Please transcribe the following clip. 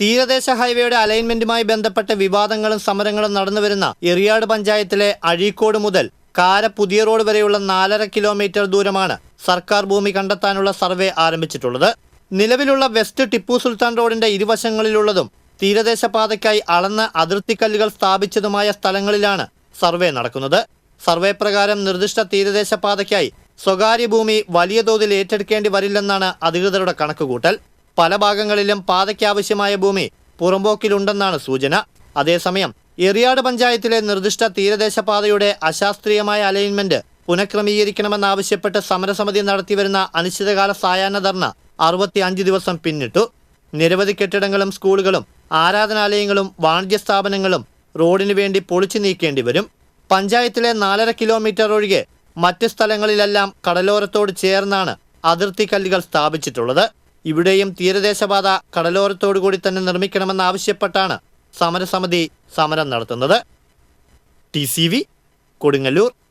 തീരദേശ ഹൈവേയുടെ അലൈൻമെന്റുമായി ബന്ധപ്പെട്ട വിവാദങ്ങളും സമരങ്ങളും നടന്നുവരുന്ന എറിയാട് പഞ്ചായത്തിലെ അഴീക്കോട് മുതൽ കാര പുതിയ റോഡ് വരെയുള്ള നാലര കിലോമീറ്റർ ദൂരമാണ് സർക്കാർ ഭൂമി കണ്ടെത്താനുള്ള സർവേ ആരംഭിച്ചിട്ടുള്ളത്. നിലവിലുള്ള വെസ്റ്റ് ടിപ്പു സുൽത്താൻ റോഡിന്റെ ഇരുവശങ്ങളിലുള്ളതും തീരദേശ പാതയ്ക്കായി അളന്ന് അതിർത്തിക്കല്ലുകൾ സ്ഥാപിച്ചതുമായ സ്ഥലങ്ങളിലാണ് സർവേ നടക്കുന്നത്. സർവേ പ്രകാരം നിർദ്ദിഷ്ട തീരദേശ പാതയ്ക്കായി സ്വകാര്യ ഭൂമി വലിയ തോതിൽ ഏറ്റെടുക്കേണ്ടി വരില്ലെന്നാണ് അധികൃതരുടെ കണക്കുകൂട്ടൽ. പല ഭാഗങ്ങളിലും പാതയ്ക്കാവശ്യമായ ഭൂമി പുറമ്പോക്കിലുണ്ടെന്നാണ് സൂചന. അതേസമയം എറിയാട് പഞ്ചായത്തിലെ നിർദ്ദിഷ്ട തീരദേശ പാതയുടെ അശാസ്ത്രീയമായ അലൈൻമെന്റ് പുനഃക്രമീകരിക്കണമെന്നാവശ്യപ്പെട്ട് സമരസമിതി നടത്തിവരുന്ന അനിശ്ചിതകാല സായാഹ്ന ധർണ അറുപത്തി അഞ്ച് ദിവസം പിന്നിട്ടു. നിരവധി കെട്ടിടങ്ങളും സ്കൂളുകളും ആരാധനാലയങ്ങളും വാണിജ്യ സ്ഥാപനങ്ങളും റോഡിനു വേണ്ടി പൊളിച്ചു നീക്കേണ്ടി വരും. പഞ്ചായത്തിലെ നാലര കിലോമീറ്റർ ഒഴികെ മറ്റ് സ്ഥലങ്ങളിലെല്ലാം കടലോരത്തോട് ചേർന്നാണ് അതിർത്തി കല്ലുകൾ സ്ഥാപിച്ചിട്ടുള്ളത്. ഇവിടെയും തീരദേശപാത കടലോരത്തോടു കൂടി തന്നെ നിർമ്മിക്കണമെന്നാവശ്യപ്പെട്ടാണ് സമരസമിതി സമരം നടത്തുന്നത്. ടി കൊടുങ്ങല്ലൂർ.